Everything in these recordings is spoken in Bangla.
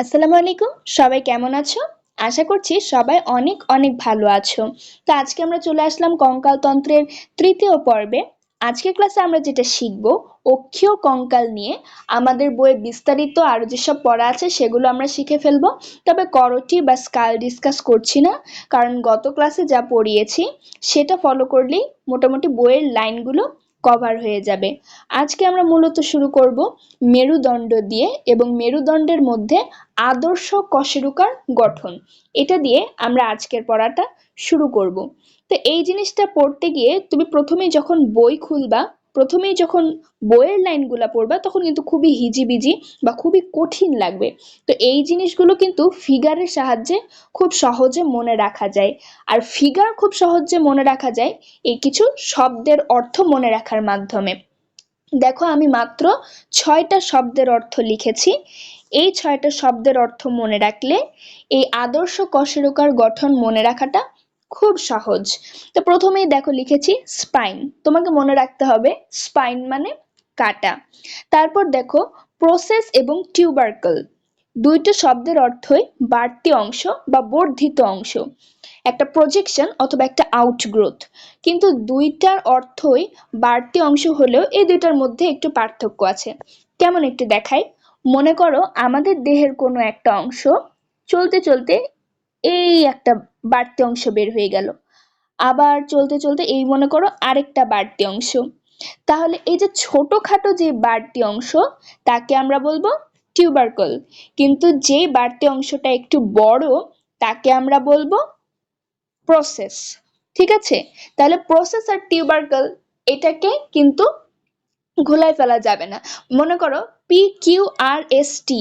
আসসালামু আলাইকুম। সবাই কেমন আছো? আশা করছি সবাই অনেক অনেক ভালো আছো। তো আজকে আমরা চলে আসলাম কঙ্কালতন্ত্রের তৃতীয় পর্বে। আজকের ক্লাসে আমরা যেটা শিখব, অক্ষীয় কঙ্কাল নিয়ে, আমাদের বইয়ে বিস্তারিত আরও যেসব পড়া আছে সেগুলো আমরা শিখে ফেলব। তবে করটি বা স্কাল ডিসকাস করছি না, কারণ গত ক্লাসে যা পড়িয়েছি, সেটা ফলো করলেই মোটামুটি বইয়ের লাইনগুলো কভার হয়ে যাবে। আজকে আমরা মূলত শুরু করব মেরুদণ্ড দিয়ে এবং মেরুদণ্ডের মধ্যে আদর্শ কশেরুকার গঠন। এটা দিয়ে আমরা আজকের পড়াটা শুরু করব। তো এই জিনিসটা পড়তে গিয়ে তুমি প্রথমে যখন বই খুলবা প্রথমেই যখন বইয়ের লাইনগুলা পড়বা, তখন কিন্তু খুবই হিজিবিজি বা খুবই কঠিন লাগবে। তো এই জিনিসগুলো কিন্তু ফিগারের সাহায্যে খুব সহজে মনে রাখা যায়। আর ফিগার খুব সহজে মনে রাখা যায় এই কিছু শব্দের অর্থ মনে রাখার মাধ্যমে। দেখো, আমি মাত্র ছয়টা শব্দের অর্থ লিখেছি। এই ছয়টা শব্দের অর্থ মনে রাখলে এই আদর্শ কশেরুকার গঠন মনে রাখাটা খুব সহজ। তো প্রথমেই দেখো লিখেছি স্পাইন তোমাকে মনে রাখতে হবে স্পাইন মানে কাটা। তারপর দেখো প্রসেস এবং টিউবারকল দুইটা শব্দের অর্থই বাড়তি অংশ বা বর্ধিত অংশ। একটা প্রজেকশন অথবা একটা আউটগ্রোথ কিন্তু দুইটার অর্থই বাড়তি অংশ হলেও এই দুইটার মধ্যে একটু পার্থক্য আছে। কেমন একটু দেখাই। মনে করো আমাদের দেহের কোনো একটা অংশ চলতে চলতে এই একটা বাড়তি অংশ বের হয়ে গেল। আবার চলতে চলতে এই মনে করো আরেকটা বাড়তি অংশ। তাহলে এই যে ছোটখাটো যে বাড়তি অংশ, তাকে আমরা বলব টিউবারকল কিন্তু যে বাড়তি অংশটা একটু বড়, তাকে আমরা বলব প্রসেস ঠিক আছে? তাহলে প্রসেস আর টিউবারকল এটাকে কিন্তু ঘোলায় ফেলা যাবে না। মনে করো P Q R S T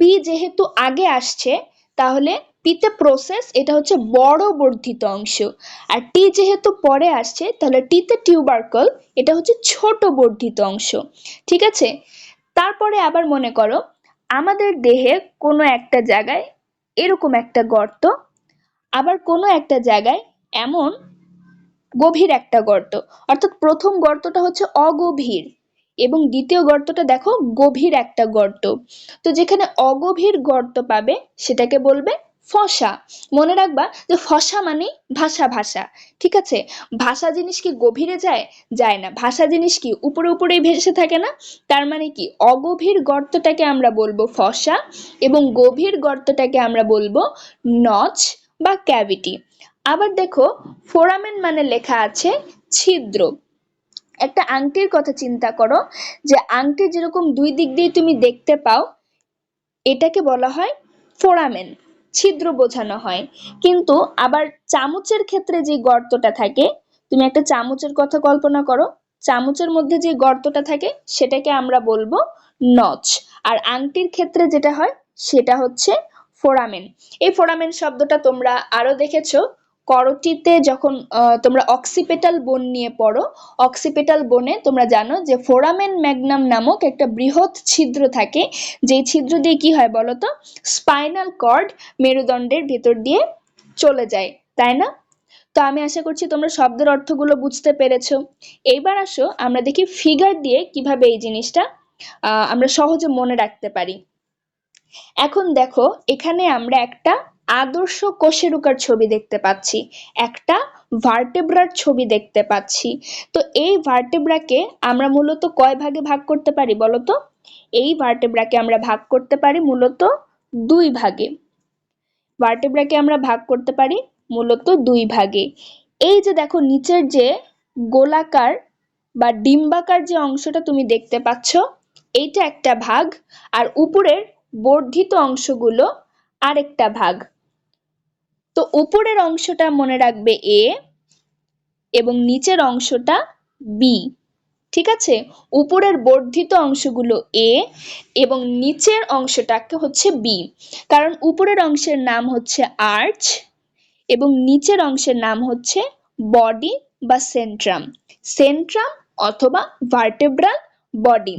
P যেহেতু আগে আসছে, তাহলে পিতে প্রসেস এটা হচ্ছে বড় বর্ধিত অংশ। আর টি যেহেতু পরে আসছে, তাহলে টিতে টিউবারকল এটা হচ্ছে ছোট বর্ধিত অংশ। ঠিক আছে? তারপরে আবার মনে করো, আমাদের দেহের কোনো একটা জায়গায় এরকম একটা গর্ত, আবার কোনো একটা জায়গায় এমন গভীর একটা গর্ত। অর্থাৎ প্রথম গর্তটা হচ্ছে অগভীর এবং দ্বিতীয় গর্তটা দেখো গভীর একটা গর্ত। তো যেখানে অগভীর গর্ত পাবে, সেটাকে বলবে ফসা। মনে রাখবা যে ফসা মানে ভাষা ভাষা, ঠিক আছে? ভাষা জিনিস কি গভীরে যায়? যায় না। ভাষা জিনিস কি উপরে উপরেই ভেসে থাকে না? তার মানে কি অগভীর গর্তটাকে আমরা বলব ফসা এবং গভীর গর্তটাকে আমরা বলব নচ বা ক্যাভিটি। আবার দেখো, ফোরামেন মানে লেখা আছে ছিদ্র। একটা আংটির কথা চিন্তা করো যে আংটি যেরকম দুই দিক দিয়ে তুমি দেখতে পাও, এটাকে বলা হয় ফোরামেন। ছিদ্র বোঝানো হয়। কিন্তু আবার চামচের ক্ষেত্রে যে গর্তটা থাকে, তুমি একটা চামচের কথা কল্পনা করো, চামচের মধ্যে যে গর্তটা থাকে, সেটাকে আমরা বলব নচ। আর আংটির ক্ষেত্রে যেটা হয়, সেটা হচ্ছে ফোরামেন। এই ফোরামেন শব্দটা তোমরা আরও দেখেছ করটিতে যখন তোমরা অক্সিপেটাল বোন নিয়ে পড়ো অক্সিপেটাল বোনে তোমরা জানো যে ফোরামেন ম্যাগনাম নামক একটা বৃহৎ ছিদ্র থাকে, যেই ছিদ্র দিয়ে কি হয় বলতো? স্পাইনাল কর্ড মেরুদণ্ডের ভেতর দিয়ে চলে যায়, তাই না? তো আমি আশা করছি তোমরা শব্দের অর্থগুলো বুঝতে পেরেছ। এইবার আসো, আমরা দেখি ফিগার দিয়ে কীভাবে এই জিনিসটা আমরা সহজে মনে রাখতে পারি। এখন দেখো, এখানে আমরা একটা আদর্শ কোষেরুকার ছবি দেখতে পাচ্ছি। একটা ভার্টেব্রার ছবি দেখতে পাচ্ছি। তো এই ভার্টেব্রাকে আমরা মূলত কয় ভাগে ভাগ করতে পারি বলতো এই ভার্টেব্রাকে আমরা ভাগ করতে পারি মূলত দুই ভাগে। ভার্টেব্রাকে আমরা ভাগ করতে পারি মূলত দুই ভাগে। এই যে দেখো নিচের যে গোলাকার বা ডিম্বাকার যে অংশটা তুমি দেখতে পাচ্ছ, এইটা একটা ভাগ, আর উপরের বর্ধিত অংশগুলো আরেকটা ভাগ। তো উপরের অংশটা মনে রাখবে এ এবং নিচের অংশটা বি ঠিক আছে? উপরের বর্ধিত অংশগুলো এ এবং নিচের অংশটাকে হচ্ছে বি কারণ উপরের অংশের নাম হচ্ছে আর্চ এবং নিচের অংশের নাম হচ্ছে বডি বা সেন্ট্রাম সেন্ট্রাম অথবা ভার্টেব্রাল বডি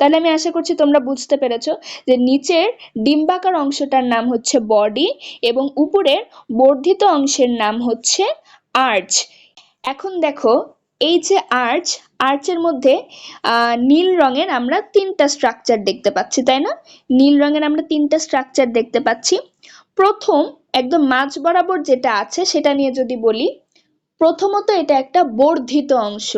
তাহলে আমি আশা করছি তোমরা বুঝতে পেরেছ যে নিচের ডিম্বাকার অংশটার নাম হচ্ছে বডি এবং উপরের বর্ধিত অংশের নাম হচ্ছে আর্চ। এখন দেখো, এই যে আর্চ, আর্চের মধ্যে নীল রঙের আমরা তিনটা স্ট্রাকচার দেখতে পাচ্ছি, তাই না? নীল রঙের আমরা তিনটা স্ট্রাকচার দেখতে পাচ্ছি। প্রথম, একদম মাঝ বরাবর যেটা আছে সেটা নিয়ে যদি বলি প্রথমত এটা একটা বর্ধিত অংশ।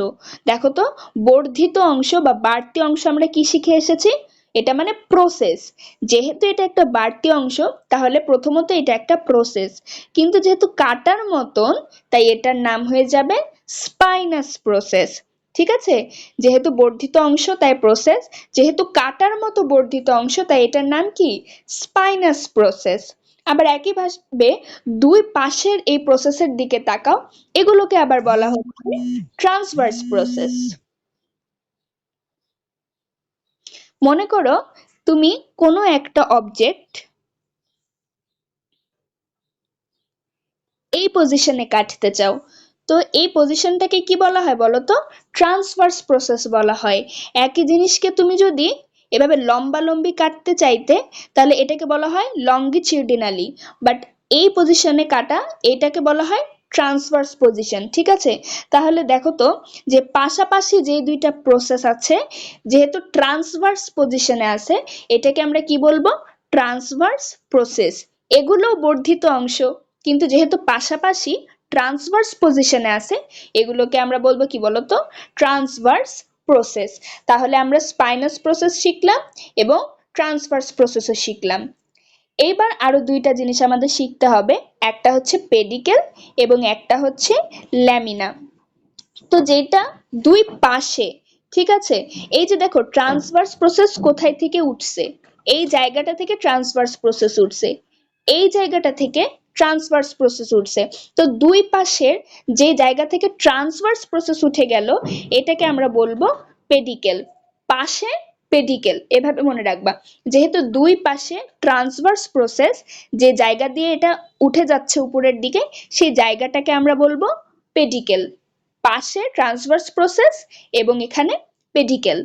দেখো তো, বর্ধিত অংশ বা বাড়তি অংশ আমরা কি শিখে এসেছি? এটা মানে প্রসেস যেহেতু এটা একটা বাড়তি অংশ, তাহলে প্রথমত এটা একটা প্রসেস কিন্তু যেহেতু কাটার মতন, তাই এটার নাম হয়ে যাবে স্পাইনাস প্রসেস ঠিক আছে? যেহেতু বর্ধিত অংশ, তাই প্রসেস যেহেতু কাটার মতো বর্ধিত অংশ, তাই এটার নাম কি? স্পাইনাস প্রসেস আবার একইভাবে দুই পাশের এই প্রসেসের দিকে তাকাও, এগুলোকে আবার বলা হচ্ছে ট্রান্সভার্স প্রসেস মনে করো তুমি কোনো একটা অবজেক্ট এই পজিশনে কাটতে চাও, তো এই পজিশনটাকে কি বলা হয় বলো তো? ট্রান্সভার্স প্রসেস বলা হয়। একই জিনিসকে তুমি যদি এভাবে লম্বালম্বি কাটতে চাইতে তাহলে এটাকে বলা হয় লঙ্গিচিউডিনালি বাট এই পজিশনে কাটা, এটাকে বলা হয় ট্রান্সভার্স পজিশন ঠিক আছে? তাহলে দেখো তো যে পাশাপাশি যে দুইটা প্রসেস আছে, যেহেতু ট্রান্সভার্স পজিশনে আছে, এটাকে আমরা কি বলব? ট্রান্সভার্স প্রসেস এগুলো বর্ধিত অংশ, কিন্তু যেহেতু পাশাপাশি ট্রান্সভার্স পজিশনে আছে, এগুলোকে আমরা বলব কি বলতো? ট্রান্সভার্স প্রসেস তাহলে আমরা স্পাইনাস প্রসেস শিখলাম এবং ট্রান্সভার্স প্রসেসও শিখলাম। এইবার আরও দুইটা জিনিস আমাদের শিখতে হবে। একটা হচ্ছে পেডিকেল এবং একটা হচ্ছে ল্যামিনা তো যেটা দুই পাশে, ঠিক আছে? এই যে দেখো ট্রান্সভার্স প্রসেস কোথায় থেকে উঠছে? এই জায়গাটা থেকে ট্রান্সভার্স প্রসেস উঠছে। এই জায়গাটা থেকে ট্রান্সভার্স প্রসেস উঠছে। তো দুই পাশের যে জায়গা থেকে ট্রান্সভার্স প্রসেস উঠে গেল, এটাকে আমরা বলব পেডিকেল পাশে পেডিকেল এভাবে মনে রাখবা। যেহেতু দুই পাশে ট্রান্সভার্স প্রসেস যে জায়গা দিয়ে এটা উঠে যাচ্ছে উপরের দিকে, সেই জায়গাটাকে আমরা বলব পেডিকেল পাশে ট্রান্সভার্স প্রসেস এবং এখানে পেডিকেল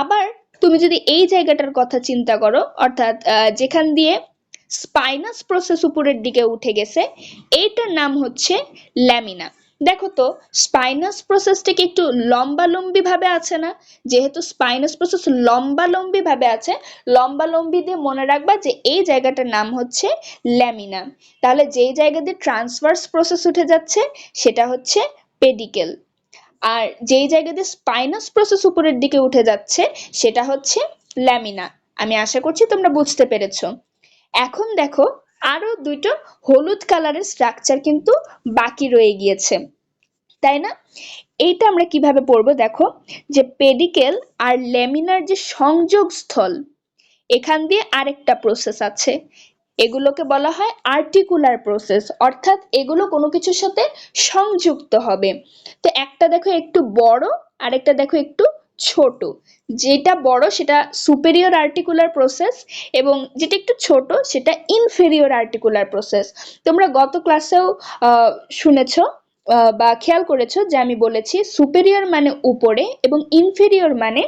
আবার তুমি যদি এই জায়গাটার কথা চিন্তা করো, অর্থাৎ যেখান দিয়ে স্পাইনাস প্রসেস উপরের দিকে উঠে গেছে। এইটার নাম হচ্ছে ল্যামিনা। দেখো তো, স্পাইনাস প্রসেসটাকে একটু লম্বালম্বি ভাবে আছে না? যেহেতু স্পাইনাস প্রসেস লম্বালম্বি ভাবে আছে, লম্বালম্বি দিয়ে মনে রাখবা যে এই জায়গাটার নাম হচ্ছে ল্যামিনা। তাহলে যেই জায়গা দিয়ে ট্রান্সভার্স প্রসেস উঠে যাচ্ছে, সেটা হচ্ছে পেডিকেল। আর যেই জায়গা দিয়ে স্পাইনাস প্রসেস উপরের দিকে উঠে যাচ্ছে, সেটা হচ্ছে ল্যামিনা। আমি আশা করছি তোমরা বুঝতে পেরেছ। এখন দেখো আরও দুটো হলুদ কালারের স্ট্রাকচার কিন্তু বাকি রয়ে গিয়েছে, তাই না? এইটা আমরা কীভাবে পড়ব দেখো, যে পেডিকেল আর লেমিনার যে সংযোগ স্থল এখান দিয়ে আরেকটা প্রসেস আছে। এগুলোকে বলা হয় আর্টিকুলার প্রসেস অর্থাৎ এগুলো কোনো কিছুর সাথে সংযুক্ত হবে। তো একটা দেখো একটু বড়, আরেকটা দেখো একটু ছোট। যেটা বড়, সেটা সুপেরিয়র আর্টিকুলার প্রসেস এবং যেটা একটু ছোট, সেটা ইনফেরিয়র আর্টিকুলার প্রসেস তোমরা গত ক্লাসেও শুনেছো বা খেয়াল করেছ যে আমি বলেছি সুপেরিয়র মানে উপরে এবং ইনফেরিয়র মানে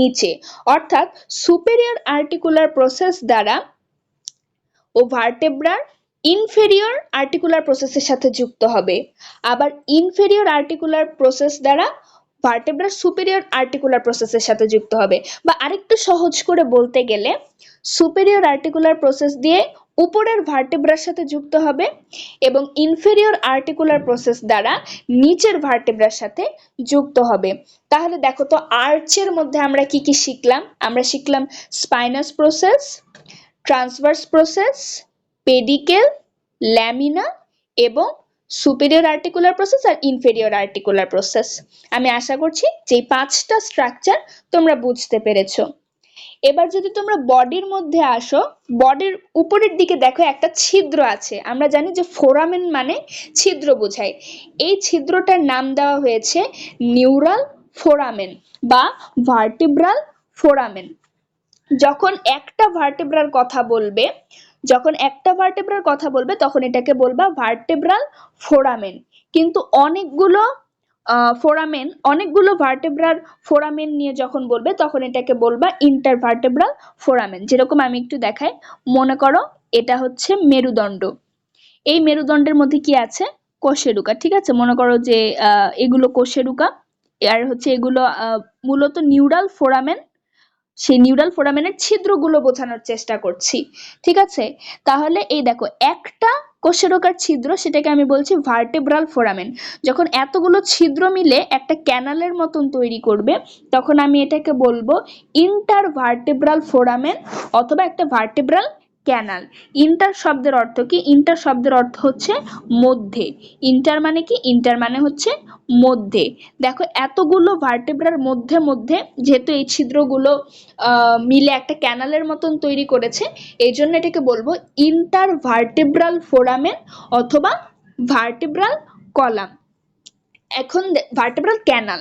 নিচে। অর্থাৎ সুপেরিয়র আর্টিকুলার প্রসেস দ্বারা ও ভার্টেব্রার ইনফেরিয়র আর্টিকুলার প্রসেসের সাথে যুক্ত হবে। আবার ইনফেরিয়র আর্টিকুলার প্রসেস দ্বারা ভার্টেব্রার সুপেরিয়র আর্টিকুলার প্রসেসের সাথে যুক্ত হবে। বা আরেকটু সহজ করে বলতে গেলে সুপেরিয়র আর্টিকুলার প্রসেস দিয়ে উপরের ভার্টেব্রার সাথে যুক্ত হবে এবং ইনফেরিয়র আর্টিকুলার প্রসেস দ্বারা নিচের ভার্টেব্রার সাথে যুক্ত হবে। তাহলে দেখো তো আর্চের মধ্যে আমরা কি কি শিখলাম? আমরা শিখলাম spinous process transverse process pedicle lamina এবং সুপেরিয়র আর্টিকুলার প্রসেস আর ইনফেরিয়র আর্টিকুলার প্রসেস আমি আশা করছি যে পাঁচটা স্ট্রাকচার তোমরা বুঝতে পেরেছ। এবার যদি তোমরা বডির মধ্যে আসো, বডির উপরের দিকে দেখো একটা ছিদ্র আছে। আমরা জানি যে ফোরামেন মানে ছিদ্র বোঝায়। এই ছিদ্রটার নাম দেওয়া হয়েছে নিউরাল ফোরামেন বা ভার্টিব্রাল ফোরামেন যখন একটা ভার্টেব্রার কথা বলবে যখন একটা ভার্টেব্রার কথা বলবে, তখন এটাকে বলবা ভার্টেব্রাল ফোরামেন কিন্তু অনেকগুলো ফোরামেন অনেকগুলো ভার্টেব্রার ফোরামেন নিয়ে যখন বলবে, তখন এটাকে বলবা ইন্টারভার্টেব্রাল ফোরামেন যেরকম আমি একটু দেখাই, মনে করো এটা হচ্ছে মেরুদণ্ড। এই মেরুদণ্ডের মধ্যে কি আছে? কোষেরুকা, ঠিক আছে? মনে করো যে এগুলো কোষেরুকা, আর হচ্ছে এগুলো মূলত নিউরাল ফোরামেন সেই নিউরাল ফোরামেনের ছিদ্রগুলো বোঝানোর চেষ্টা করছি। ঠিক আছে? তাহলে এই দেখো, একটা কোষেরকার ছিদ্র, সেটাকে আমি বলছি ভার্টেব্রাল ফোরামেন যখন এতগুলো ছিদ্র মিলে একটা ক্যানালের মতন তৈরি করবে, তখন আমি এটাকে বলব ইন্টার ভার্টেব্রাল ফোরামেন অথবা একটা ভার্টেব্রাল ক্যানাল। ইন্টার শব্দের অর্থ কি? ইন্টার শব্দের অর্থ হচ্ছে মধ্যে। ইন্টার মানে কি? ইন্টার মানে হচ্ছে মধ্যে। দেখো, এতগুলো ভার্টেব্রার মধ্যে মধ্যে যেহেতু এই ছিদ্রগুলো মিলে একটা ক্যানালের মতন তৈরি করেছে, এই জন্য এটাকে বলব ইন্টার ভার্টেব্রাল ফোরামেন অথবা ভার্টেব্রাল কলাম এখন ভার্টেব্রাল ক্যানাল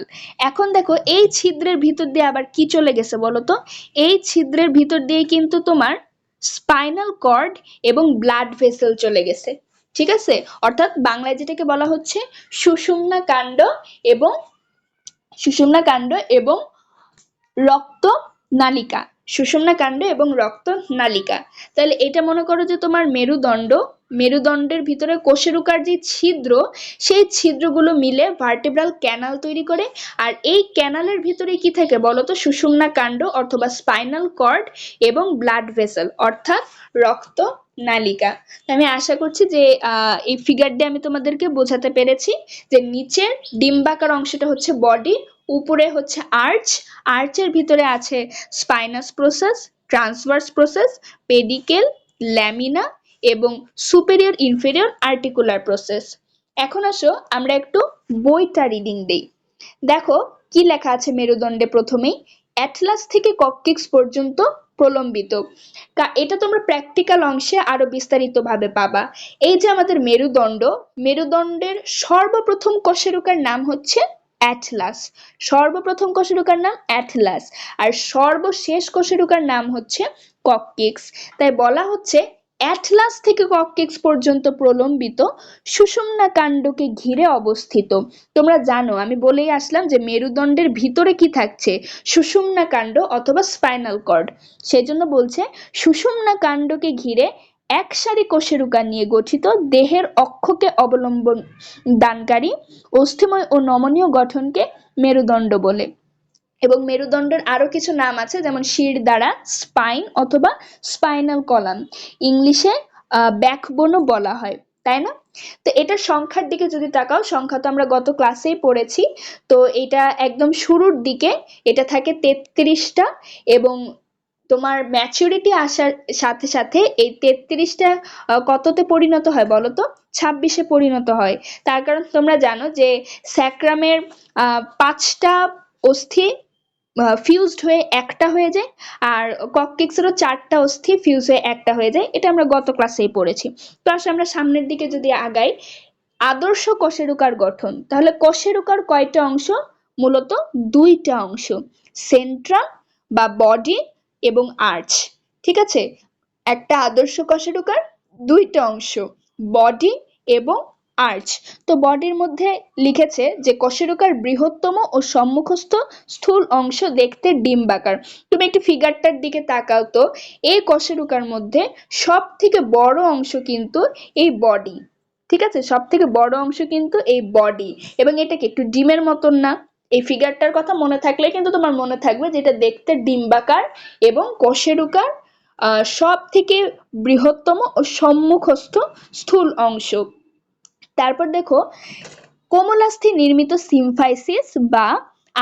এখন দেখো, এই ছিদ্রের ভিতর দিয়ে আবার কি চলে গেছে বলো তো? এই ছিদ্রের ভিতর দিয়ে কিন্তু তোমার স্পাইনাল কর্ড এবং ব্লাড ভেসেল চলে গেছে, ঠিক আছে? অর্থাৎ বাংলায় যেটাকে বলা হচ্ছে সুষুম্না কাণ্ড এবং সুষুম্না কাণ্ড এবং রক্ত নালিকা, সুষুম্না কাণ্ড এবং রক্ত নালিকা। তাহলে এটা মনে করো যে তোমার মেরুদণ্ড মেরুদণ্ডের ভিতরে কোষেরুকার যে ছিদ্র, সেই ছিদ্রগুলো মিলে ভার্টেব্রাল ক্যানাল তৈরি করে। আর এই ক্যানালের ভিতরে কি থাকে বলতো? সুষুম্না কাণ্ড অথবা স্পাইনাল কর্ড এবং ব্লাড ভেসেল অর্থাৎ রক্ত নালিকা। আমি আশা করছি যে এই ফিগার দিয়ে আমি তোমাদেরকে বোঝাতে পেরেছি যে নিচের ডিম্বাকার অংশটা হচ্ছে বডি উপরে হচ্ছে আর্চ আর্চের ভিতরে আছে spinous process transverse process pedicle lamina এবং সুপেরিয়র ইনফেরিয়র আর্টিকুলার প্রসেস এখন আসো আমরা একটু বইটা রিডিং দেই। দেখো, কি লেখা আছে মেরুদণ্ডে প্রথমেই? অ্যাটলাস থেকে কককিক্স পর্যন্ত প্রলম্বিত। এটা তোমরা প্র্যাকটিক্যাল অংশে আরও বিস্তারিতভাবে পাবা। এই যে আমাদের মেরুদণ্ড, মেরুদণ্ডের সর্বপ্রথম কশেরুকার নাম হচ্ছে অ্যাটলাস সর্বপ্রথম কশেরুকার নাম অ্যাটলাস আর সর্বশেষ কশেরুকার নাম হচ্ছে কককিক্স তাই বলা হচ্ছে অ্যাটলাস থেকে কককিক্স পর্যন্ত প্রলম্বিত সুষুম্না কাণ্ডকে ঘিরে অবস্থিত। তোমরা জানো, আমি বলেই আসলাম যে মেরুদণ্ডের ভিতরে কি থাকছে, সুষুম্না কাণ্ড অথবা স্পাইনাল কর্ড। সেজন্য বলছে, সুষুম্না কাণ্ডকে ঘিরে এক সারি কোষেরুকা নিয়ে গঠিত দেহের অক্ষকে অবলম্বন দানকারী, অস্থিময় ও নমনীয় গঠনকে মেরুদণ্ড বলে। এবং মেরুদণ্ডের আরও কিছু নাম আছে, যেমন শির দ্বারা, স্পাইন অথবা স্পাইনাল কলাম। ইংলিশে ব্যাকবোনও বলা হয়, তাই না? তো এটার সংখ্যার দিকে যদি তাকাও, সংখ্যা তো আমরা গত ক্লাসেই পড়েছি, তো এটা একদম শুরুর দিকে এটা থাকে তেত্রিশটা এবং তোমার ম্যাচুরিটি আসার সাথে সাথে এই তেত্রিশটা কততে পরিণত হয় বলো তো? ছাব্বিশে পরিণত হয়। তার কারণ তোমরা জানো যে স্যাক্রামের পাঁচটা অস্থি ফিউজড হয়ে একটা হয়ে যায়, আর কককিক্সেরও চারটা অস্থি ফিউজ হয়ে একটা হয়ে যায়, এটা আমরা গত ক্লাসেই পড়েছি। তো আসলে আমরা সামনের দিকে যদি আগাই, আদর্শ কশেরুকার গঠন, তাহলে কশেরুকার কয়টা অংশ? মূলত দুইটা অংশ সেন্ট্রাম বা বডি এবং আর্চ ঠিক আছে? একটা আদর্শ কশেরুকার দুইটা অংশ বডি এবং আর্চ। তো বডির মধ্যে লিখেছে যে কশেরুকার বৃহত্তম ও সম্মুখস্থ স্থূল অংশ দেখতে ডিম্বাকার। তুমি একটু ফিগারটার দিকে তাকাও তো। এই কশেরুকার মধ্যে সব থেকে বড় অংশ কিন্তু এই বডি। ঠিক আছে? সব থেকে বড় অংশ কিন্তু এই বডি। এবং এটাকে একটু ডিমের মতন না? এই ফিগারটার কথা মনে থাকলে কিন্তু তোমার মনে থাকবে যেটা দেখতে ডিম্বাকার এবং কশেরুকার সব থেকে বৃহত্তম ও সম্মুখস্থ স্থূল অংশ। তারপর দেখো, কোমলাস্থি নির্মিত সিমফাইসিস বা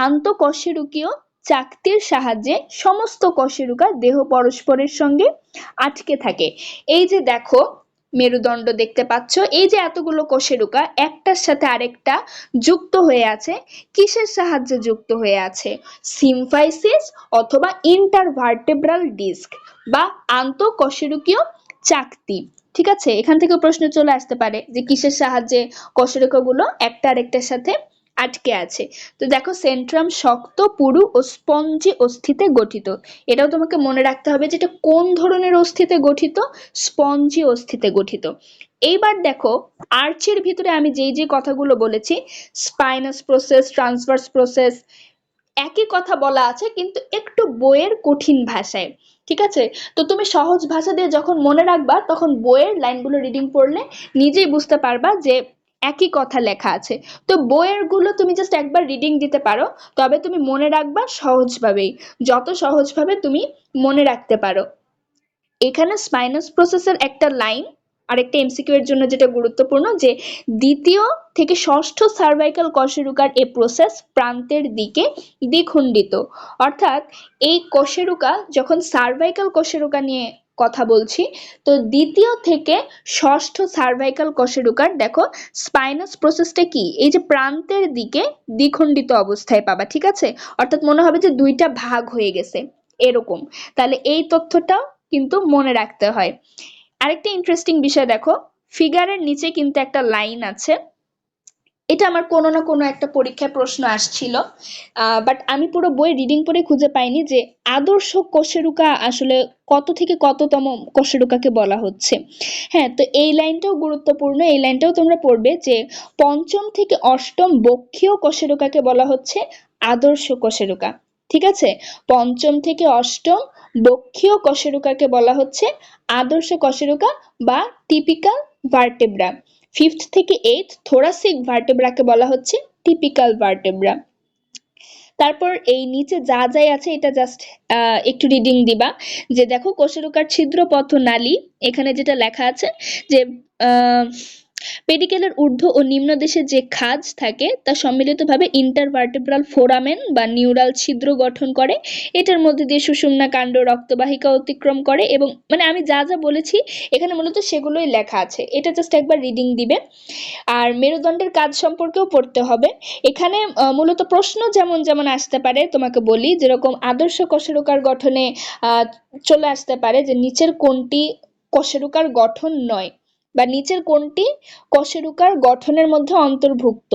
আন্তঃকশেরুকীয় চাকতির সাহায্যে সমস্ত কশেরুকা দেহ পরস্পরের সঙ্গে আটকে থাকে। এই যে দেখো, মেরুদণ্ড দেখতে পাচ্ছ, এই যে এতগুলো কোষেরুকা একটার সাথে আরেকটা যুক্ত হয়ে আছে, কিসের সাহায্যে যুক্ত হয়ে আছে? সিমফাইসিস অথবা ইন্টারভার্টেব্রাল ডিস্ক বা আন্তঃকশেরুকীয় চাকতি। ঠিক আছে? এখান থেকে প্রশ্ন চলে আসতে পারে যে কিসের সাহায্যে কশেরুকাগুলো একটা আরেকটার সাথে আটকে আছে। তো দেখো, সেন্ট্রাম শক্ত, পুরু ও স্পঞ্জি অস্থিতে গঠিত। এটাও তোমাকে মনে রাখতে হবে যে এটা কোন ধরনের অস্থিতে গঠিত? স্পঞ্জি অস্থিতে গঠিত। এইবার দেখো, আর্চের ভিতরে আমি যেই যে কথাগুলো বলেছি স্পাইনাস প্রসেস ট্রান্সভার্স প্রসেস একই কথা বলা আছে, কিন্তু একটু বইয়ের কঠিন ভাষায়, ঠিক আছে? তো তুমি সহজ ভাষা দিয়ে যখন মনে রাখবা, তখন বইয়ের লাইনগুলো রিডিং পড়লে নিজেই বুঝতে পারবা যে একই কথা লেখা আছে। তো বইয়েরগুলো তুমি জাস্ট একবার রিডিং দিতে পারো, তবে তুমি মনে রাখবা সহজভাবেই, যত সহজভাবে তুমি মনে রাখতে পারো। এখানে স্পাইনাস প্রসেসের একটা লাইন আরেকটা এমসিকিউ এর জন্য যেটা গুরুত্বপূর্ণ যে দ্বিতীয় থেকে ষষ্ঠ সার্ভাইকাল কশেরুকার এ প্রসেস প্রান্তের দিকে দ্বিখণ্ডিত। অর্থাৎ এই কশেরুকা যখন সার্ভাইকাল কশেরুকা নিয়ে কথা বলছি, তো দ্বিতীয় থেকে ষষ্ঠ সার্ভাইকাল কশেরুকার দেখো স্পাইনাস প্রসেসটা কি? এই যে প্রান্তের দিকে দ্বিখণ্ডিত অবস্থায় পাবা, ঠিক আছে? অর্থাৎ মনে হবে যে দুইটা ভাগ হয়ে গেছে, এরকম। তাহলে এই তথ্যটাও কিন্তু মনে রাখতে হয়। আরেকটা ইন্টারেস্টিং বিষয় দেখো ফিগারের নিচে কিন্তু একটা লাইন আছে। এটা আমার কোনো না কোনো একটা পরীক্ষায় প্রশ্ন আসছিল। বাট আমি পুরো বই রিডিং পড়ে খুঁজে পাইনি যে আদর্শ কোষেরুকা আসলে কত থেকে কততম কোষেরুকাকে বলা হচ্ছে। হ্যাঁ তো এই লাইনটাও গুরুত্বপূর্ণ। এই লাইনটাও তোমরা পড়বে যে পঞ্চম থেকে অষ্টম বক্ষীয় কোষেরুকাকে বলা হচ্ছে আদর্শ কোষেরুকা। ঠিক আছে? পঞ্চম থেকে অষ্টম বক্ষীয় কশেরুকাকে বলা হচ্ছে আদর্শ কশেরুকা বা টিপিক্যাল ভার্টেব্রা ফিফথ থেকে এইথ থোরাসিক ভার্টেব্রাকে বলা হচ্ছে টিপিক্যাল ভার্টেব্রা তারপর এই নিচে যা যাই আছে, এটা জাস্ট একটু রিডিং দিবা। যে দেখো কোষেরুকার ছিদ্রপথ নালী এখানে যেটা লেখা আছে যে পেডিকেলের ঊর্ধ্ব ও নিম্ন দেশে যে খাজ থাকে, তা সম্মিলিতভাবে ইন্টারভার্টেব্রাল ফোরামেন বা নিউরাল ছিদ্র গঠন করে। এটার মধ্যে দিয়ে সুষুম্না কাণ্ড, রক্তবাহিকা অতিক্রম করে এবং মানে আমি যা যা বলেছি, এখানে মূলত সেগুলোই লেখা আছে। এটা জাস্ট একবার রিডিং দিবে। আর মেরুদণ্ডের কাজ সম্পর্কেও পড়তে হবে। এখানে মূলত প্রশ্ন যেমন যেমন আসতে পারে, তোমাকে বলি যেরকম আদর্শ কশেরুকার গঠনে চলে আসতে পারে যে নিচের কোনটি কশেরুকার গঠন নয়। বা নিচের কোনটি কশেরুকার গঠনের মধ্যে অন্তর্ভুক্ত।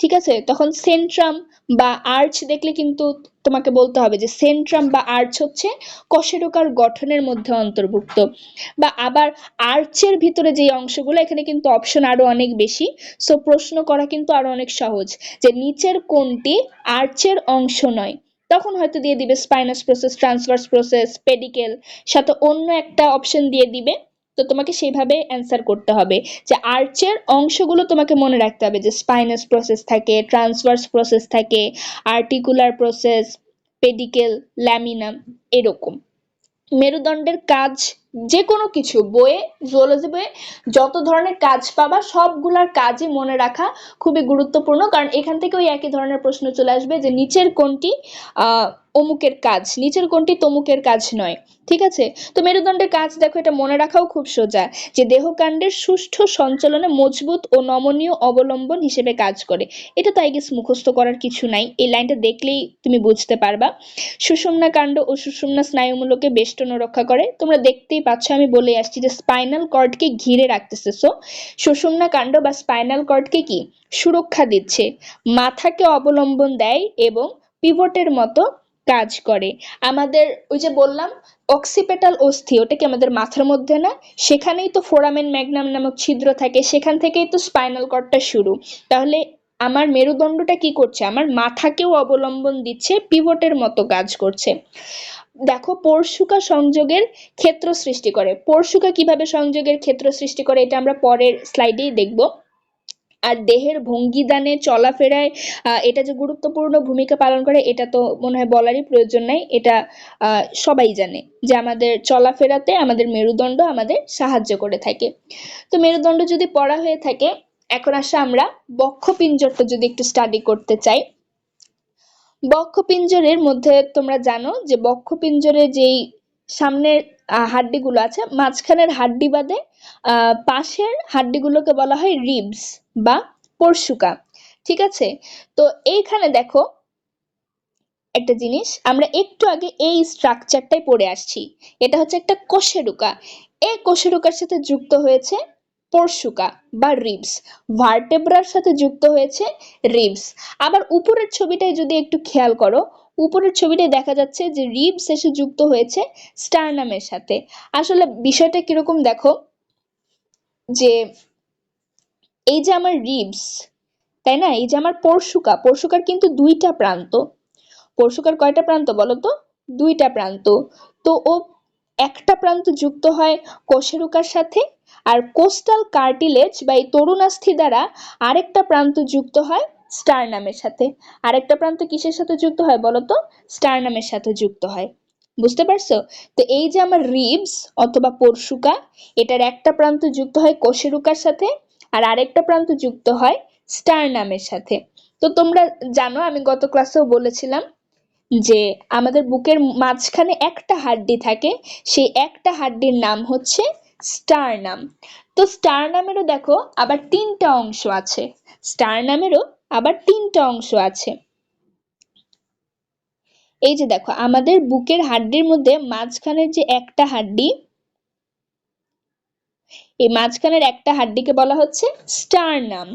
ঠিক আছে? তখন সেন্ট্রাম বা আর্চ দেখলে কিন্তু তোমাকে বলতে হবে যে সেন্ট্রাম বা আর্চ হচ্ছে কশেরুকার গঠনের মধ্যে অন্তর্ভুক্ত। বা আবার আর্চের ভিতরে যে অংশগুলো, এখানে কিন্তু অপশন আরও অনেক বেশি। সো প্রশ্ন করা কিন্তু আরও অনেক সহজ যে নিচের কোনটি আর্চের অংশ নয়। তখন হয়তো দিয়ে দিবে spinous process transverse process pedicle সাথে অন্য একটা অপশন দিয়ে দিবে। তো তোমাকে সেইভাবে অ্যান্সার করতে হবে যে আর্চের অংশগুলো তোমাকে মনে রাখতে হবে যে স্পাইনাস প্রসেস থাকে ট্রান্সভার্স প্রসেস থাকে আর্টিকুলার প্রসেস পেডিকেল ল্যামিনাম এরকম। মেরুদণ্ডের কাজ যে কোনো কিছু, বইয়ে জুওলজি বইয়ে, যত ধরনের কাজ পাবা, সবগুলার কাজই মনে রাখা খুবই গুরুত্বপূর্ণ। কারণ এখান থেকে ওই একই ধরনের প্রশ্ন চলে আসবে যে নিচের কোনটি অমুকের কাজ, নিচের কোনটি তমুকের কাজ নয়। ঠিক আছে? তো মেরুদণ্ডের কাজ দেখো, এটা মনে রাখাও খুব সোজা যে দেহকাণ্ডের সুষ্ঠু সঞ্চালনে মজবুত ও নমনীয় অবলম্বন হিসেবে কাজ করে। এটা তো আই গেস মুখস্থ করার কিছু নাই। এই লাইনটা দেখলেই তুমি বুঝতে পারবা। সুষুম্না কাণ্ড ও সুষুম্না স্নায়ুমূলকে বেষ্টন রক্ষা করে। তোমরা দেখতেই পাচ্ছ, আমি বলে আসছি যে স্পাইনাল কর্ডকে ঘিরে রাখতেছে। সো সুষুম্না কাণ্ড বা স্পাইনাল কর্ডকে কি? সুরক্ষা দিচ্ছে। মাথাকে অবলম্বন দেয় এবং পিভটের মতো কাজ করে। আমাদের ওই যে বললাম অক্সিপেটাল অস্থি, ওটা কি আমাদের মাথার মধ্যে না? সেখানেই তো ফোরামেন ম্যাগনাম নামক ছিদ্র থাকে, সেখান থেকেই তো স্পাইনাল কর্ডটা শুরু। তাহলে আমার মেরুদণ্ডটা কি করছে? আমার মাথাকেও অবলম্বন দিচ্ছে, পিভটের মতো কাজ করছে। দেখো, পরশুকা সংযোগের ক্ষেত্র সৃষ্টি করে। পরশুকা কীভাবে সংযোগের ক্ষেত্র সৃষ্টি করে, এটা আমরা পরের স্লাইডেই দেখব। আর দেহের ভঙ্গিদানে চলাফেরায় এটা যে গুরুত্বপূর্ণ ভূমিকা পালন করে, এটা তো মনে হয় বলারই প্রয়োজন নাই। এটা সবাই জানে যে আমাদের চলাফেরাতে আমাদের মেরুদণ্ড আমাদের সাহায্য করে থাকে। তো মেরুদণ্ড যদি পড়া হয়ে থাকে এখন আসে আমরা বক্ষপিঞ্জরটা যদি একটু স্টাডি করতে চাই। বক্ষপিঞ্জরের মধ্যে তোমরা জানো যে বক্ষপিঞ্জরে যেই সামনের হাড্ডিগুলো আছে, মাঝখানের হাড্ডি বাদে পাশের হাড্ডিগুলোকে বলা হয় রিবস বা পরশুকা। ঠিক আছে? তো এইখানে দেখো একটা জিনিস, আমরা একটু আগে এই স্ট্রাকচারটাই পড়ে আসছি। এটা হচ্ছে একটা কোষেরুকা। এই কোষেরুকার সাথে যুক্ত হয়েছে পরশুকা বা রিবস ভার্টেব্রার সাথে যুক্ত হয়েছে রিবস আবার উপরের ছবিটাই যদি একটু খেয়াল করো, উপরের ছবিটায় দেখা যাচ্ছে যে রিবস এসে যুক্ত হয়েছে স্টারনামের সাথে। আসলে বিষয়টা কীরকম দেখো, যে এই যে আমার রিবস তাই না? এই যে আমার পরশুকা পরশুকার কিন্তু দুইটা প্রান্ত। পরশুকার কয়টা প্রান্ত বলো তো? দুইটা প্রান্ত। তো ও একটা প্রান্ত যুক্ত হয় কোষেরুকার সাথে, আর কোস্টাল কার্টিলেজ বা এই তরুণাস্থি দ্বারা আরেকটা প্রান্ত যুক্ত হয় স্টারনামের সাথে। আরেকটা প্রান্ত কিসের সাথে যুক্ত হয় বলতো? স্টারনামের সাথে যুক্ত হয়। বুঝতে পারছ? তো এই যে আমার রিবস অথবা পরশুকা, এটার একটা প্রান্ত যুক্ত হয় কোষেরুকার সাথে, আর আরেকটা প্রান্ত যুক্ত হয় স্টারনামের সাথে। তো তোমরা জানো, আমি গত ক্লাসেও বলেছিলাম যে আমাদের বুকের মাঝখানে একটা হাড্ডি থাকে, সেই একটা হাড্ডির নাম হচ্ছে স্টারনাম। তো স্টারনামেরও দেখো আবার তিনটা অংশ আছে। স্টারনামেরও আবার তিনটা অংশ আছে। এই যে দেখো, আমাদের বুকের হাড্ডির মধ্যে মাঝখানের যে একটা হাড্ডি এই মাঝখানের একটা হাড্ডিকে বলা হচ্ছে স্টারনাম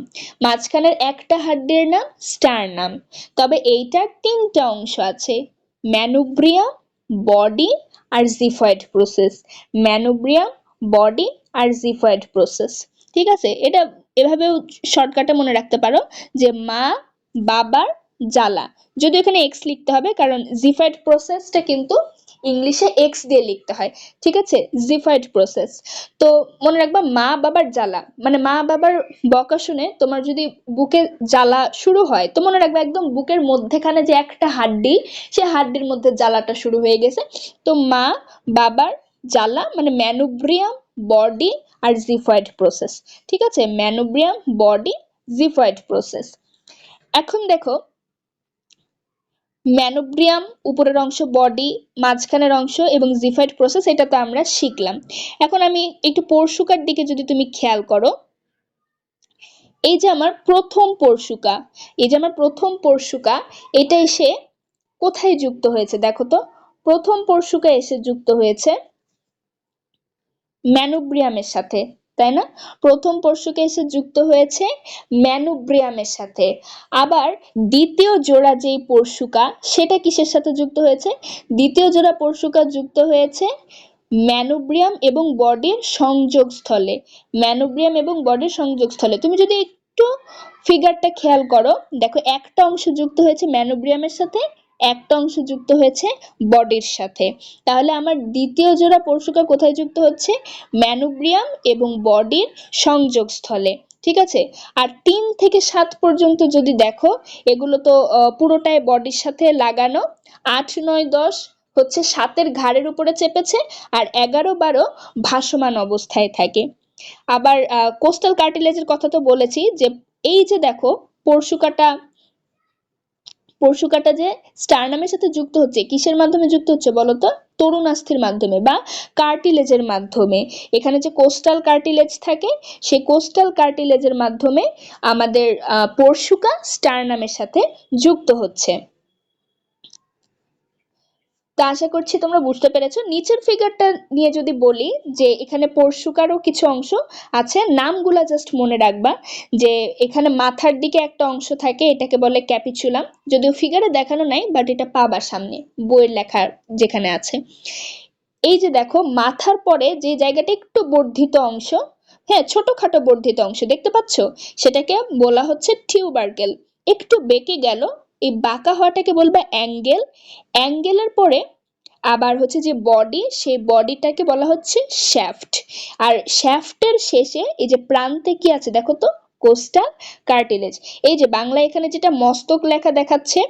মাঝখানের একটা হাড্ডির নাম স্টারনাম তবে এইটার তিনটা অংশ আছে ম্যানুব্রিয়াম বডি আর জিফয়েড প্রসেস। ম্যানুব্রিয়াম বডি আর জিফয়েড প্রসেস। ঠিক আছে? এটা এভাবেও শর্টকাটে মনে রাখতে পারো যে মা, বাবার, জ্বালা। যদি এখানে এক্স লিখতে হবে, কারণ জিফয়েড প্রসেসটা কিন্তু ইংলিশে এক্স দিয়ে লিখতে হয়, ঠিক আছে? জিফাইড প্রসেস তো মনে রাখবা, মা বাবার জ্বালা মানে মা বাবার বকা শুনে তোমার যদি বুকে জ্বালা শুরু হয়, তো মনে রাখবে একদম বুকের মধ্যেখানে যে একটা হাড্ডি, সে হাড্ডির মধ্যে জ্বালাটা শুরু হয়ে গেছে। তো মা বাবার জ্বালা মানে ম্যানুব্রিয়াম, বডি আর জিফয়েড প্রসেস ঠিক আছে? ম্যানুব্রিয়াম, বডি জিফয়েড প্রসেস এখন দেখো ম্যানোব্রিয়াম উপরের অংশ বডি, মাঝখানের অংশ এবং জিফাইড প্রসেস এটা তো আমরা শিখলাম। এখন আমি একটু পরশুকার দিকে যদি তুমি খেয়াল করো, এই যে আমার প্রথম পরশুকা, এই যে আমার প্রথম পরশুকা, এটা এসে কোথায় যুক্ত হয়েছে দেখো তো? প্রথম পরশুকা এসে যুক্ত হয়েছে ম্যানোব্রিয়ামের সাথে। তাই না? প্রথম পরশুকে এসে যুক্ত হয়েছে ম্যানুব্রিয়ামের সাথে। আবার দ্বিতীয় জোড়া যেই পরশুকা, সেটা কিসের সাথে যুক্ত হয়েছে? দ্বিতীয় জোড়া পরশুকা যুক্ত হয়েছে ম্যানুব্রিয়াম এবং বডির সংযোগস্থলে। ম্যানুব্রিয়াম এবং বডির সংযোগস্থলে। তুমি যদি একটু ফিগারটা খেয়াল করো, দেখো একটা অংশ যুক্ত হয়েছে ম্যানুব্রিয়ামের সাথে একটা অংশ যুক্ত হয়েছে বডির সাথে। তাহলে আমার দ্বিতীয় জোড়া পরশুকা কোথায় যুক্ত হচ্ছে? ম্যানুব্রিয়াম এবং বডির সংযোগস্থলে। ঠিক আছে? আর তিন থেকে সাত পর্যন্ত যদি দেখো, এগুলো তো পুরোটাই বডির সাথে লাগানো। আট, নয়, দশ হচ্ছে সাতের ঘাড়ের উপরে চেপেছে আর এগারো, বারো ভাসমান অবস্থায় থাকে। আবার কোস্টাল কার্টিলেজের কথা তো বলেছি যে, এই যে দেখো, পরশুকাটা পরশুকাটা যে স্টার নামের সাথে যুক্ত হচ্ছে, কিসের মাধ্যমে যুক্ত হচ্ছে বলতো? তরুণাস্থির মাধ্যমে বা কার্টিলেজের মাধ্যমে। এখানে যে কোস্টাল কার্টিলেজ থাকে সেই কোস্টাল কার্টিলেজের মাধ্যমে আমাদের পরশুকা স্টার নামের সাথে যুক্ত হচ্ছে। তো আশা করছি তোমরা বুঝতে পেরেছ। নিচের ফিগারটা নিয়ে যদি বলি যে এখানে পরশুকারও কিছু অংশ আছে, নামগুলা জাস্ট মনে রাখবা যে এখানে মাথার দিকে একটা অংশ থাকে, এটাকে বলে ক্যাপিচুলাম যদিও ফিগারে দেখানো নাই বাট এটা পাবা সামনে, বইয়ের লেখার যেখানে আছে। এই যে দেখো, মাথার পরে যে জায়গাটা একটু বর্ধিত অংশ হ্যাঁ ছোটখাটো বর্ধিত অংশ, দেখতে পাচ্ছ? সেটাকে বলা হচ্ছে টিউবার্কেল একটু বেঁকে গেল এই বাঁকা হওয়াটাকে বলবে অ্যাঙ্গেল। অ্যাঙ্গেলের পরে আবার হচ্ছে যে বডি, সেই বডিটাকে বলা হচ্ছে শ্যাফট। আর শ্যাফটের শেষে এই যে প্রান্তে কি আছে দেখো তো? Costal cartilage. এই যে বাংলা এখানে যেটা মস্তক লেখা দেখাচ্ছে,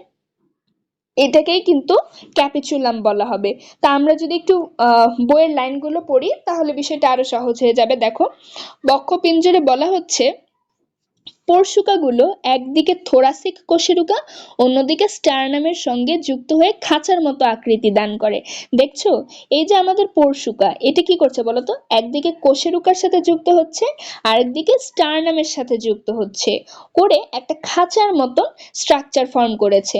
এটাকেই কিন্তু ক্যাপিচুলাম বলা হবে। তা আমরা যদি একটু বইয়ের লাইনগুলো পড়ি, তাহলে বিষয়টা আরও সহজ হয়ে যাবে। দেখো, বক্ষপিঞ্জরে বলা হচ্ছে পরশুকাগুলো একদিকে থোরাসিক কোষেরুকা, অন্যদিকে স্টারনামের সঙ্গে যুক্ত হয়ে খাঁচার মতো আকৃতি দান করে। দেখছ? এই যে আমাদের পরশুকা এটা কি করছে বলতো একদিকে কোষেরুকার সাথে যুক্ত হচ্ছে, আরেকদিকে স্টারনামের সাথে যুক্ত হচ্ছে। করে একটা খাঁচার মতো স্ট্রাকচার ফর্ম করেছে।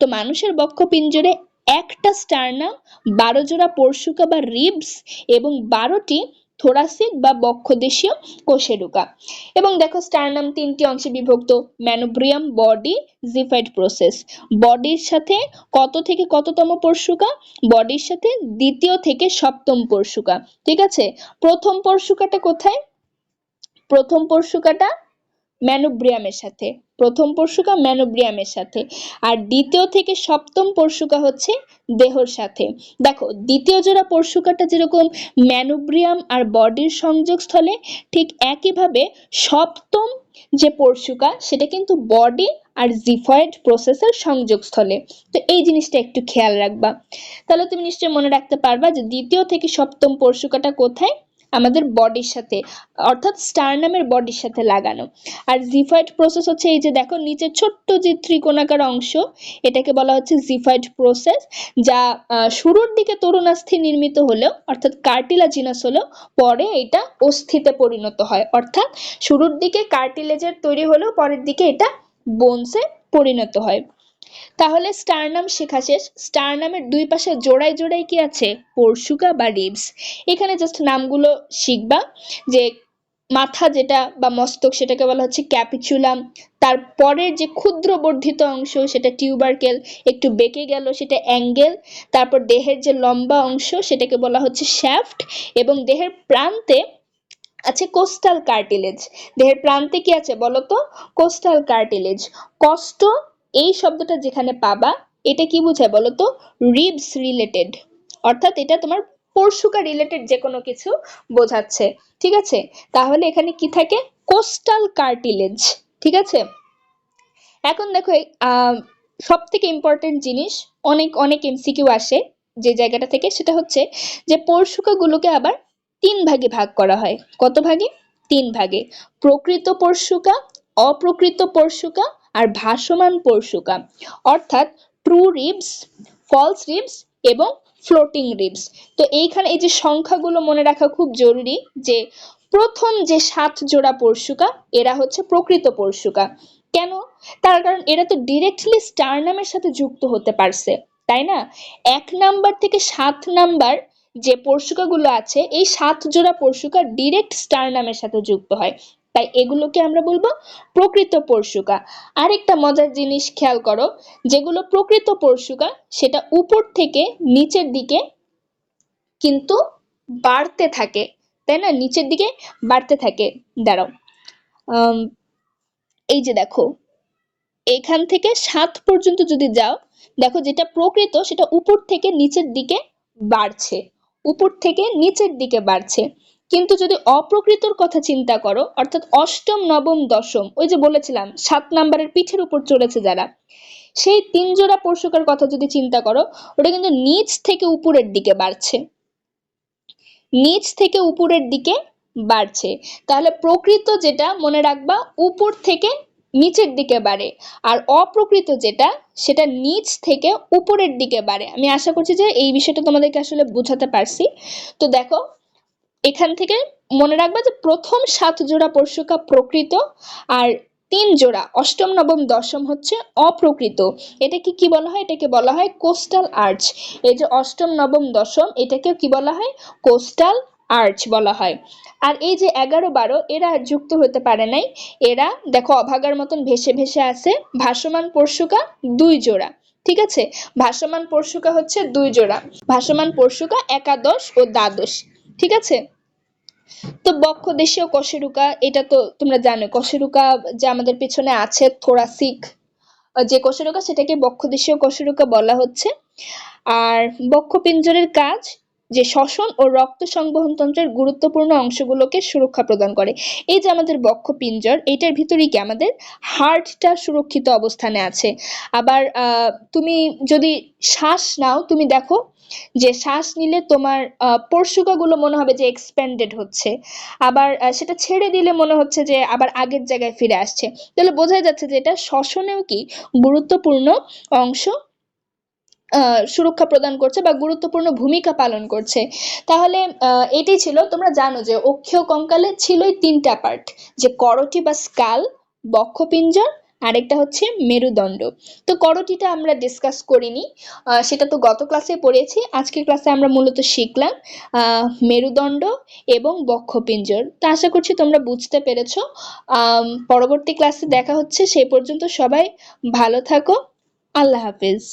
তো মানুষের বক্ষপিঞ্জরে একটা স্টারনাম, বারো জোড়া পরশুকা বা রিবস এবং বারোটি থোরাসিক বা বক্ষদেশীয় কোষেরুকা এবং দেখো স্টারনাম তিনটি অংশে বিভক্ত ম্যানোব্রিয়াম বডি জিফাইড প্রসেস বডির সাথে কত থেকে কততম পরশুকা? বডির সাথে দ্বিতীয় থেকে সপ্তম পরশুকা। ঠিক আছে? প্রথম পরশুকাটা কোথায়? প্রথম পরশুকাটা ম্যানোব্রিয়ামের সাথে। প্রথম পরশুকা ম্যানোব্রিয়ামের সাথে। আর দ্বিতীয় থেকে সপ্তম পরশুকা হচ্ছে দেহর সাথে। দেখো, দ্বিতীয় জোড়া পরশুকাটা যেরকম ম্যানোব্রিয়াম আর বডির সংযোগস্থলে ঠিক একইভাবে সপ্তম যে পরশুকা, সেটা কিন্তু বডি আর জিফয়েড প্রসেসের সংযোগস্থলে। তো এই জিনিসটা একটু খেয়াল রাখবা। তাহলে তুমি নিশ্চয়ই মনে রাখতে পারবা যে দ্বিতীয় থেকে সপ্তম পরশুকাটা কোথায়? আমাদের বডির সাথে, অর্থাৎ স্টারনামের বডির সাথে লাগানো। আর জিফাইড প্রসেস হচ্ছে এই যে দেখো, নিচে ছোট্ট যে ত্রিকোণাকার অংশ, এটাকে বলা হচ্ছে জিফাইড প্রসেস যা শুরুর দিকে তরুণাস্থি নির্মিত হলেও, অর্থাৎ কার্টিলাজিনাস হলেও, পরে এটা অস্থিতে পরিণত হয়। অর্থাৎ শুরুর দিকে কার্টিলেজের তৈরি হলেও, পরের দিকে এটা বোনসে পরিণত হয়। তাহলে স্টারনাম শেখা শেষ। স্টারনামের দুই পাশে জোড়ায় জোড়ায় কি আছে? পরশুকা বা রিবস। এখানে জাস্ট নামগুলো শিখবা, যে মাথা যেটা বা মস্তক সেটাকে বলা হচ্ছে ক্যাপিচুলাম তার পরের যে ক্ষুদ্র বর্ধিত অংশ সেটা টিউবারকেল একটু বেঁকে গেল সেটা অ্যাঙ্গেল তারপর দেহের যে লম্বা অংশ সেটাকে বলা হচ্ছে শ্যাফট এবং দেহের প্রান্তে আছে কোস্টাল কার্টিলেজ দেহের প্রান্তে কি আছে বলতো? কোস্টাল কার্টিলেজ কষ্ট এই শব্দটা যেখানে পাবা, এটা কি বোঝায় বলো তো রিবস রিলেটেড অর্থাৎ এটা তোমার পরশুকা রিলেটেড যে কোনো কিছু বোঝাচ্ছে। ঠিক আছে? তাহলে এখানে কি থাকে? কোস্টাল কার্টিলেজ ঠিক আছে? এখন দেখো সব থেকে ইম্পর্টেন্ট জিনিস, অনেক অনেক এমসিকিউ আসে যে জায়গাটা থেকে, সেটা হচ্ছে যে পরশুকাগুলোকে আবার তিন ভাগে ভাগ করা হয়। কত ভাগে? তিন ভাগে। প্রকৃত পরশুকা, অপ্রকৃত পরশুকা আর ভাসমান পরশুকা। অর্থাৎ ট্রু রিবস ফলস রিবস এবং ফ্লোটিং রিবস তো এইখানে এই যে সংখ্যাগুলো মনে রাখা খুব জরুরি যে প্রথম যে সাত জোড়া পরশুকা, এরা হচ্ছে প্রকৃত পরশুকা। কেন? তার কারণ এরা তো ডিরেক্টলি স্টারনামের সাথে যুক্ত হতে পারছে, তাই না? এক নাম্বার থেকে সাত নাম্বার যে পরশুকাগুলো আছে, এই সাত জোড়া পরশুকা ডিরেক্ট স্টারনামের সাথে যুক্ত হয়। তাই এগুলোকে আমরা বলব প্রকৃত পরশুকা। আরেকটা মজার জিনিস খেয়াল করো, যেগুলো প্রকৃত পরশুকা, সেটা উপর থেকে নিচের দিকে কিন্তু বাড়তে থাকে, তাই না? নিচের দিকে বাড়তে থাকে। দাঁড়াও এই যে দেখো, এখান থেকে সাত পর্যন্ত যদি যাও, দেখো যেটা প্রকৃত, সেটা উপর থেকে নিচের দিকে বাড়ছে, উপর থেকে নিচের দিকে বাড়ছে। কিন্তু যদি অপ্রকৃতর কথা চিন্তা করো, অর্থাৎ অষ্টম, নবম, দশম, ওই যে বলেছিলাম, সাত নাম্বারের পিঠের উপর চলেছে যারা, সেই তিন জোড়া কথা যদি চিন্তা করো, ওটা কিন্তু নিচ থেকে উপরের দিকে বাড়ছে। নিচ থেকে উপরের দিকে বাড়ছে। তাহলে প্রকৃত যেটা মনে রাখবা, উপর থেকে নিচের দিকে বাড়ে, আর অপ্রকৃত যেটা, সেটা নিচ থেকে উপরের দিকে বাড়ে। আমি আশা করছি যে এই বিষয়টা তোমাদেরকে আসলে বোঝাতে পারছি। তো দেখো এখান থেকে মনে রাখবা যে প্রথম সাত জোড়া পরশুকা প্রকৃত আর তিন জোড়া অষ্টম, নবম, দশম হচ্ছে অপ্রকৃত। এটাকে কি বলা হয়? এটাকে বলা হয় কোস্টাল আর্চ। এই যে অষ্টম, নবম, দশম এটাকে কি বলা হয়? কোস্টাল আর্চ বলা হয়। আর এই যে এগারো, বারো, এরা যুক্ত হতে পারে নাই। এরা দেখো অভাগার মতন ভেসে ভেসে আছে। ভাসমান পরশুকা দুই জোড়া, ঠিক আছে? ভাসমান পরশুকা হচ্ছে দুই জোড়া। ভাসমান পরশুকা একাদশ ও দ্বাদশ। ঠিক আছে? তো বক্ষ দেশীয় কশেরুকা, এটা তো তোমরা জানো, কশেরুকা যে আমাদের পেছনে আছে থোরাসিক যে কশেরুকা, সেটাকে বক্ষদেশীয় কশেরুকা বলা হচ্ছে। আর বক্ষপিঞ্জরের কাজ, যে শ্বসন ও রক্ত সংবহন তন্ত্রের গুরুত্বপূর্ণ অংশগুলোকে সুরক্ষা প্রদান করে। এই যে আমাদের বক্ষপিঞ্জর, এটার ভিতরেই কি আমাদের? হার্টটা সুরক্ষিত অবস্থানে আছে। আবার তুমি যদি শ্বাস নাও, তুমি দেখো যে শ্বাস নিলে তোমার পরশুকাগুলো মনে হবে যে এক্সপ্যান্ডেড হচ্ছে। আবার সেটা ছেড়ে দিলে মনে হচ্ছে যে আবার আগের জায়গায় ফিরে আসছে। তাহলে বোঝাই যাচ্ছে যে এটা শ্বসনেও কি গুরুত্বপূর্ণ অংশ সুরক্ষা প্রদান করছে বা গুরুত্বপূর্ণ ভূমিকা পালন করছে। তাহলে এটাই ছিল, তোমরা জানো যে অক্ষীয় কঙ্কালে ছিলই তিনটা পার্ট যে করটি বা স্কাল, বক্ষপিঞ্জর আরেকটা হচ্ছে মেরুদণ্ড। তো করটিটা আমরা ডিসকাস করিনি সেটা তো গত ক্লাসে পড়েছি, আজকের ক্লাসে আমরা মূলত শিখলাম মেরুদণ্ড এবং বক্ষপিঞ্জর। তো আশা করছি তোমরা বুঝতে পেরেছ। পরবর্তী ক্লাসে দেখা হচ্ছে সেই পর্যন্ত সবাই ভালো থাকো, আল্লাহ হাফিজ।